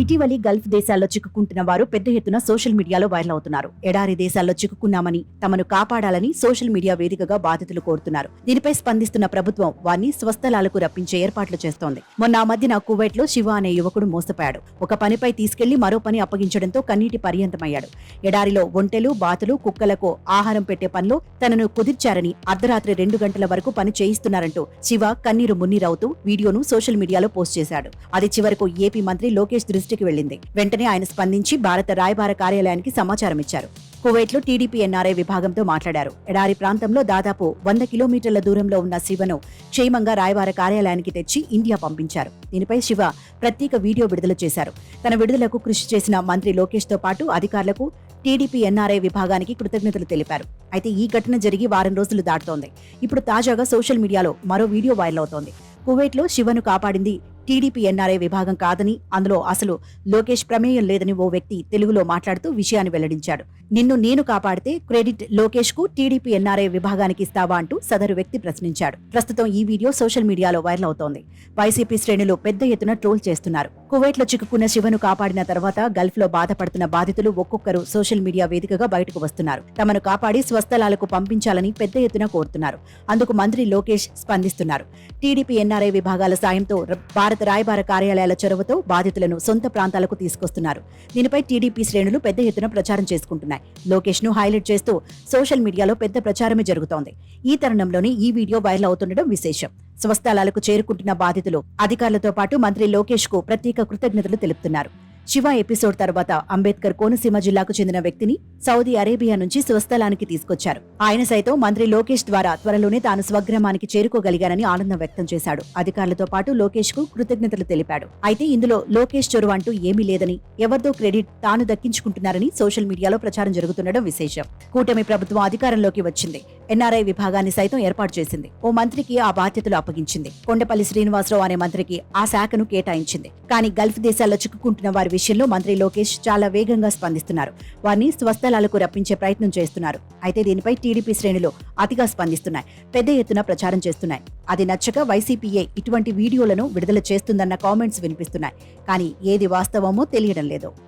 ఇటీవలి గల్ఫ్ దేశాల్లో చిక్కుకుంటున్న వారు పెద్ద ఎత్తున సోషల్ మీడియాలో వైరల్ అవుతున్నారు. ఎడారి దేశాల్లో చిక్కుకున్నామని తమను కాపాడాలని సోషల్ మీడియా వేదికగా బాధితులు కోరుతున్నారు. దీనిపై స్పందిస్తున్న ప్రభుత్వం వారిని స్వస్థలాలకు రప్పించే ఏర్పాట్లు చేస్తోంది. మొన్న ఆ మధ్యన కువైట్లో శివ అనే యువకుడు మోసపోయాడు. ఒక పనిపై తీసుకెళ్ళి మరో పని అప్పగించడంతో కన్నీటి పర్యంతమయ్యాడు. ఎడారిలో ఒంటెలు బాతులు కుక్కలకు ఆహారం పెట్టే పనిలో తనను కుదిర్చారని అర్ధరాత్రి రెండు గంటల వరకు పని చేయిస్తున్నారంటూ శివ కన్నీరు మున్నీరవుతూ వీడియోను సోషల్ మీడియాలో పోస్ట్ చేశాడు. అది చివరకు ఏపీ మంత్రి లోకేష్ దృష్టికి వెళ్ళింది వెంటనే ఆయన స్పందించి భారత రాయబార కార్యాలయానికి సమాచారం ఇచ్చారు. కువైట్లో టీడీపీ ఎన్ఆర్ఐ విభాగంతో మాట్లాడారు. ఎడారి ప్రాంతంలో దాదాపు వంద కిలోమీటర్ల దూరంలో ఉన్న శివను క్షేమంగా రాయబార కార్యాలయానికి తెచ్చి ఇండియా పంపించారు. దీనిపై శివ ప్రత్యేక వీడియో విడుదల చేశారు. తన విడుదలకు కృషి చేసిన మంత్రి లోకేష్తో పాటు అధికారులకు టీడీపీ ఎన్ఆర్ఐ విభాగానికి కృతజ్ఞతలు తెలిపారు. అయితే ఈ ఘటన జరిగి వారం రోజులు దాటుతోంది. ఇప్పుడు తాజాగా సోషల్ మీడియాలో మరో వీడియో వైరల్ అవుతోంది. కువైట్లో శివను కాపాడింది టీడీపీ ఎన్ఆర్ఐ విభాగం కాదని అందులో అసలు లోకేష్ ప్రమేయం లేదని ఓ వ్యక్తి తెలుగులో మాట్లాడుతూ విషయాన్ని వెల్లడించాడు. నిన్ను నేను కాపాడితే క్రెడిట్ లోకేష్కు టీడీపీ ఎన్ఆర్ఐ విభాగానికి ఇస్తావా అంటూ సదరు వ్యక్తి ప్రశ్నించాడు. ప్రస్తుతం ఈ వీడియో సోషల్ మీడియాలో వైరల్ అవుతోంది. వైసీపీ శ్రేణులు పెద్ద ఎత్తున ట్రోల్ చేస్తున్నారు. కువైట్లో చిక్కుకున్న శివను కాపాడిన తర్వాత గల్ఫ్లో బాధపడుతున్న బాధితులు ఒక్కొక్కరు సోషల్ మీడియా వేదికగా బయటకు వస్తున్నారు. తమను కాపాడి స్వస్థలాలకు పంపించాలని పెద్ద ఎత్తున కోరుతున్నారు. అందుకు మంత్రి లోకేష్ స్పందిస్తున్నారు. టీడీపీ ఎన్ఆర్ఐ విభాగాల సాయంతో భారత ఉన్నత రాయబార కార్యాలయాల చొరవతో బాధితులను సొంత ప్రాంతాలకు తీసుకొస్తున్నారు. దీనిపై టీడీపీ శ్రేణులు పెద్ద ఎత్తున ప్రచారం చేసుకుంటున్నాయి. లోకేష్ను హైలైట్ చేస్తూ సోషల్ మీడియాలో పెద్ద ప్రచారమే జరుగుతోంది. ఈ తరుణంలోనే ఈ వీడియో వైరల్ అవుతుండడం విశేషం. స్వస్థలాలకు చేరుకుంటున్న బాధితులు అధికారులతో పాటు మంత్రి లోకేష్కు ప్రత్యేక కృతజ్ఞతలు తెలుపుతున్నారు. శివ ఎపిసోడ్ తర్వాత అంబేద్కర్ కోనసీమ జిల్లాకు చెందిన వ్యక్తిని సౌదీ అరేబియా నుంచి స్వస్థలానికి తీసుకొచ్చారు. ఆయన సైతం మంత్రి లోకేష్ ద్వారా త్వరలోనే తాను స్వగ్రామానికి చేరుకోగలిగానని ఆనందం వ్యక్తం చేశాడు. అధికారులతో పాటు లోకేష్కు కృతజ్ఞతలు తెలిపాడు. అయితే ఇందులో లోకేష్ చొరవ అంటూ ఏమీ లేదని ఎవరిదో క్రెడిట్ తాను దక్కించుకుంటున్నారని సోషల్ మీడియాలో ప్రచారం జరుగుతుండడం విశేషం. కూటమి ప్రభుత్వం అధికారంలోకి వచ్చింది. ఎన్ఆర్ఐ విభాగాన్ని సైతం ఏర్పాటు చేసింది. ఓ మంత్రికి ఆ బాధ్యతలు అప్పగించింది. కొండపల్లి శ్రీనివాసరావు అనే మంత్రికి ఆ శాఖను కేటాయించింది. కానీ గల్ఫ్ దేశాల్లో చిక్కుకుంటున్న వారి విషయంలో మంత్రి లోకేష్ చాలా వేగంగా స్పందిస్తున్నారు. వారిని స్వస్థలాలకు రప్పించే ప్రయత్నం చేస్తున్నారు. అయితే దీనిపై టీడీపీ శ్రేణులు అతిగా స్పందిస్తున్నాయి. పెద్ద ఎత్తున ప్రచారం చేస్తున్నాయి. అది నచ్చక వైసీపీఏ ఇటువంటి వీడియోలను విడుదల చేస్తుందన్న కామెంట్స్ వినిపిస్తున్నాయి. కానీ ఏది వాస్తవమో తెలియడం లేదు.